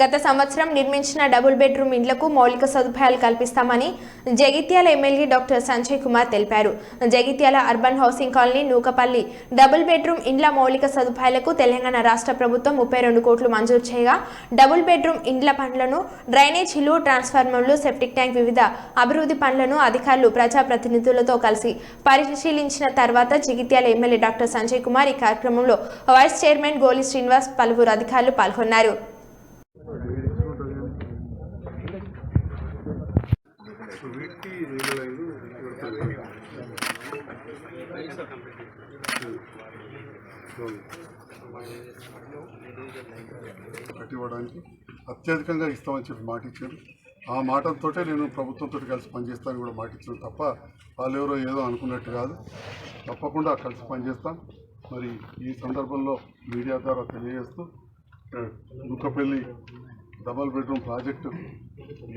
గత సంవత్సరం నిర్మించిన డబుల్ బెడ్రూమ్ ఇండ్లకు మౌలిక సదుపాయాలు కల్పిస్తామని జగిత్యాల ఎమ్మెల్యే డాక్టర్ సంజయ్ కుమార్ తెలిపారు. Jagtial urban housing colony Nukapalli double bedroom ఇండ్ల మౌలిక సదుపాయాలకు తెలంగాణ రాష్ట్ర ప్రభుత్వం ముప్పై రెండు కోట్లు మంజూరు చేయగా డబుల్ బెడ్రూమ్ ఇండ్ల పనులను డ్రైనేజీలు ట్రాన్స్ఫార్మర్లు సెప్టిక్ ట్యాంక్ వివిధ అభివృద్ధి పనులను అధికారులు ప్రజాప్రతినిధులతో కలిసి పరిశీలించిన తర్వాత జగిత్యాల ఎమ్మెల్యే డాక్టర్ సంజయ్ కుమార్ ఈ కార్యక్రమంలో వైస్ చైర్మన్ గోలి శ్రీనివాస్ పలువురు అధికారులు పాల్గొన్నారు. వీటికి కట్టివ్వడానికి అత్యధికంగా ఇస్తామని చెప్పి మాట ఇచ్చారు ఆ మాటలతో నేను ప్రభుత్వంతో కలిసి పనిచేస్తానని కూడా మాట ఇచ్చాను తప్ప వాళ్ళు ఎవరో ఏదో అనుకున్నట్టు కాదు. తప్పకుండా కలిసి పనిచేస్తాం. మరి ఈ సందర్భంలో మీడియా ద్వారా తెలియజేస్తూ దుఃఖపల్లి డబల్ బెడ్రూమ్ ప్రాజెక్టు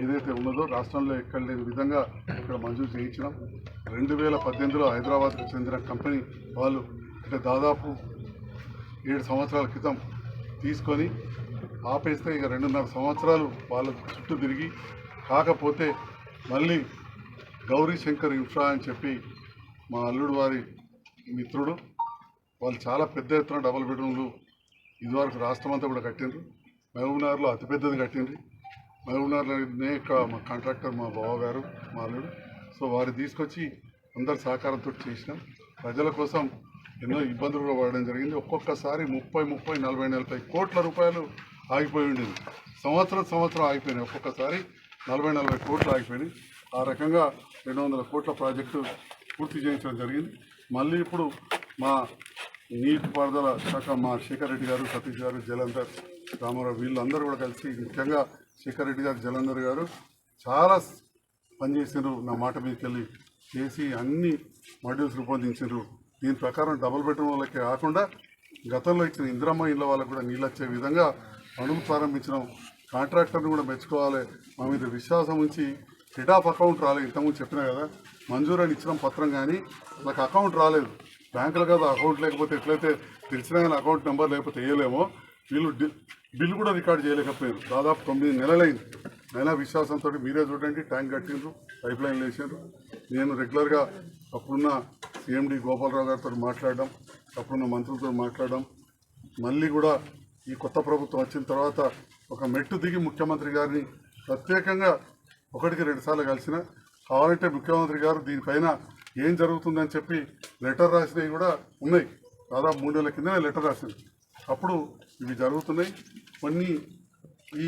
ఏదైతే ఉన్నదో రాష్ట్రంలో ఎక్కడ లేని విధంగా ఇక్కడ మంజూరు చేయించినాం. రెండు వేల పద్దెనిమిదిలో హైదరాబాద్కు చెందిన కంపెనీ వాళ్ళు అంటే దాదాపు ఏడు సంవత్సరాల క్రితం తీసుకొని ఆపేస్తే ఇక రెండున్నర సంవత్సరాలు వాళ్ళ చుట్టూ తిరిగి కాకపోతే మళ్ళీ గౌరీ శంకర్ ఇన్ఫ్రా అని చెప్పి మా అల్లుడు వారి మిత్రుడు వాళ్ళు చాలా పెద్ద ఎత్తున డబల్ బెడ్రూమ్లు ఇదివరకు రాష్ట్రం అంతా కూడా కట్టిండ్రు. మహబూబ్నగర్లో అతిపెద్దది కట్టింది మహబూబ్నగర్లోనే కా- మా కాంట్రాక్టర్ మా బావ గారు సో వారు తీసుకొచ్చి అందరి సహకారంతో చేసినాం. ప్రజల కోసం ఎన్నో ఇబ్బందులు పడడం జరిగింది. ఒక్కొక్కసారి ముప్పై ముప్పై నలభై నలభై కోట్ల రూపాయలు ఆగిపోయి ఉండేది. సంవత్సరం సంవత్సరం ఆగిపోయినాయి. ఒక్కొక్కసారి నలభై నలభై కోట్లు ఆగిపోయినాయి. ఆ రకంగా రెండు వందల కోట్ల ప్రాజెక్టు పూర్తి చేయించడం జరిగింది. మళ్ళీ ఇప్పుడు మా నీటిపారుదల శాఖ మా శేఖర్ రెడ్డి గారు సతీష్ గారు జలంధర్ రామారావు వీళ్ళందరూ కూడా కలిసి ముఖ్యంగా శేఖర్ రెడ్డి గారు జలంధర్ గారు చాలా స్- పనిచేసారు నా మాట మీదకి వెళ్ళి చేసి అన్ని మాడ్యూల్స్ రూపొందించారు దీని ప్రకారం డబుల్ బెడ్రూమ్ వాళ్ళకి కాకుండా గతంలో ఇచ్చిన ఇందిరమ్మ ఇళ్ళ వాళ్ళకు కూడా నీళ్ళు వచ్చే విధంగా పనులు ప్రారంభించడం కాంట్రాక్టర్ని కూడా మెచ్చుకోవాలి. మా మీద విశ్వాసం ఉంచి హెడ్ ఆఫ్ అకౌంట్ రాలేదు ఇంతకుముందు చెప్పినా కదా మంజూరు అని ఇచ్చిన పత్రం కానీ నాకు అకౌంట్ రాలేదు. బ్యాంకులో కదా అకౌంట్ లేకపోతే ఎట్లయితే తెలిసినా కానీ అకౌంట్ నెంబర్ లేకపోతే వేయలేమో. వీళ్ళు డి- బిల్లు కూడా రికార్డ్ చేయలేకపోయారు. దాదాపు తొమ్మిది నెలలైంది. అయినా విశ్వాసంతో మీరే చూడండి ట్యాంక్ కట్టిండ్రు పైప్ లైన్ వేసారు నేను రెగ్యులర్గా అప్పుడున్న సీఎండి గోపాలరావు గారితో మాట్లాడడం అప్పుడున్న మంత్రులతో మాట్లాడడం. మళ్ళీ కూడా ఈ కొత్త ప్రభుత్వం వచ్చిన తర్వాత ఒక మెట్టు దిగి ముఖ్యమంత్రి గారిని ప్రత్యేకంగా ఒకటికి రెండుసార్లు కలిసిన కావాలంటే ముఖ్యమంత్రి గారు దీనిపైన ఏం జరుగుతుందని చెప్పి లెటర్ రాసినవి కూడా ఉన్నాయి. దాదాపు మూడు నెలల కిందనే లెటర్ రాసింది. అప్పుడు ఇవి జరుగుతున్నాయి. కొన్ని ఈ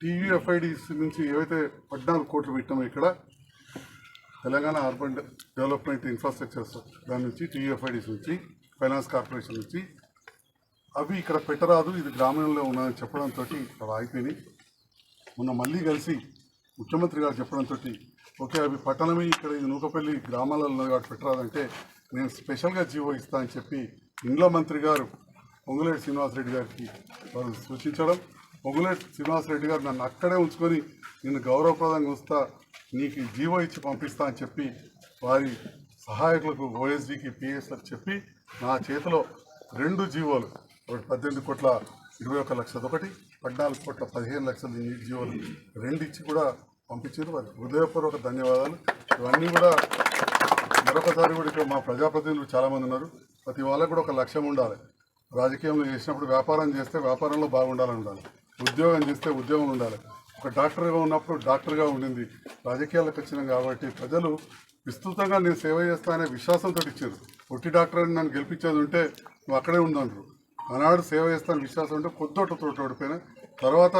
టీయూఎఫ్ఐడిస్ నుంచి ఏవైతే పద్నాలుగు కోట్లు పెట్టామో ఇక్కడ తెలంగాణ అర్బన్ డెవలప్మెంట్ ఇన్ఫ్రాస్ట్రక్చర్స్ దాని నుంచి టీయూఎఫ్ఐడిస్ నుంచి ఫైనాన్స్ కార్పొరేషన్ నుంచి అవి ఇక్కడ పెట్టరాదు ఇది గ్రామీణంలో ఉన్నదని చెప్పడంతో ఇక్కడ ఆగిపోయినాయి మొన్న మళ్ళీ కలిసి ముఖ్యమంత్రి గారు చెప్పడంతో ఓకే అవి పట్టణమే ఇక్కడ ఇది నూకపల్లి గ్రామాలలో ఉన్నది కాబట్టి పెట్టరాదంటే నేను స్పెషల్గా జీవో ఇస్తా అని చెప్పి ఇండ్ల మంత్రి గారు పొంగులేటి శ్రీనివాసరెడ్డి గారికి వారు సూచించడం పొంగులేటి శ్రీనివాసరెడ్డి గారు నన్ను అక్కడే ఉంచుకొని నిన్ను గౌరవప్రదంగా ఉంచుతా నీకు జీవో ఇచ్చి పంపిస్తా అని చెప్పి వారి సహాయకులకు ఓఎస్డీకి పిఎస్ఆర్ చెప్పి నా చేతిలో రెండు జీవోలు ఒకటి పద్దెనిమిది కోట్ల ఇరవై ఒక లక్షది ఒకటి పద్నాలుగు కోట్ల పదిహేను లక్షల నీటి జీవోలు రెండు ఇచ్చి కూడా పంపించారు. వారికి హృదయపూర్వక ధన్యవాదాలు. ఇవన్నీ కూడా మరొకసారి కూడా ఇక్కడ మా ప్రజాప్రతినిధులు చాలామంది ఉన్నారు. ప్రతి వాళ్ళకు కూడా ఒక లక్ష్యం ఉండాలి. రాజకీయంలో చేసినప్పుడు వ్యాపారం చేస్తే వ్యాపారంలో బాగుండాలని ఉండాలి ఉద్యోగం చేస్తే ఉద్యోగం ఉండాలి. ఒక డాక్టర్గా ఉన్నప్పుడు డాక్టర్గా ఉండింది. రాజకీయాలకు వచ్చినాం కాబట్టి ప్రజలు విస్తృతంగా నేను సేవ చేస్తా అనే విశ్వాసంతో ఇచ్చారు. ఒట్టి డాక్టర్ అని నన్ను గెలిపించేది ఉంటే నువ్వు అక్కడే ఉందన్నారు ఆనాడు సేవ చేస్తాను విశ్వాసం ఉంటే కొద్దోటతో ఓడిపోయినా తర్వాత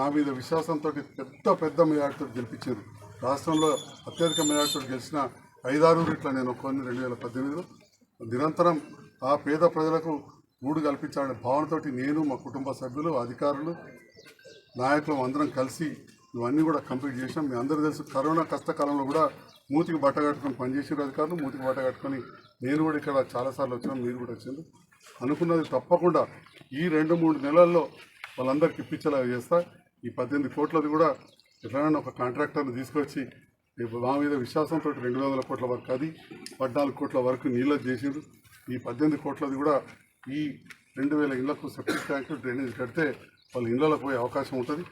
నా మీద విశ్వాసంతో పెద్ద పెద్ద మెజార్టీతో గెలిపించారు. రాష్ట్రంలో అత్యధిక మెజార్టీతో గెలిచిన ఐదారు ఇట్లా నేను కొన్ని రెండు వేల పద్దెనిమిదిలో నిరంతరం ఆ పేద ప్రజలకు గూడు కల్పించాలనే భావనతోటి నేను మా కుటుంబ సభ్యులు అధికారులు నాయకులు అందరం కలిసి ఇవన్నీ కూడా కంప్లీట్ చేసినాం మీ అందరూ తెలుసు కరోనా కష్టకాలంలో కూడా మూతికి బట్ట కట్టుకొని పనిచేసిన అధికారులు మూతికి బట్ట కట్టుకొని నేను కూడా ఇక్కడ చాలాసార్లు వచ్చినాం మీరు కూడా వచ్చింది అనుకున్నది తప్పకుండా ఈ రెండు మూడు నెలల్లో వాళ్ళందరికీ ఇప్పించేలాగా చేస్తా. ఈ పద్దెనిమిది కోట్లది కూడా ఎట్లనైనా ఒక కాంట్రాక్టర్ని తీసుకొచ్చి మా మీద విశ్వాసంతో రెండు వందల కోట్ల వరకు అది పద్నాలుగు కోట్ల వరకు నీళ్ళు చేసిండ్రు. ఈ పద్దెనిమిది కోట్లది కూడా ఈ రెండు వేల ఇళ్ళకు సెప్టిక్ ట్యాంకులు డ్రైనేజ్ కడితే వాళ్ళ ఇళ్ళలోకి పోయే అవకాశం ఉంటుంది.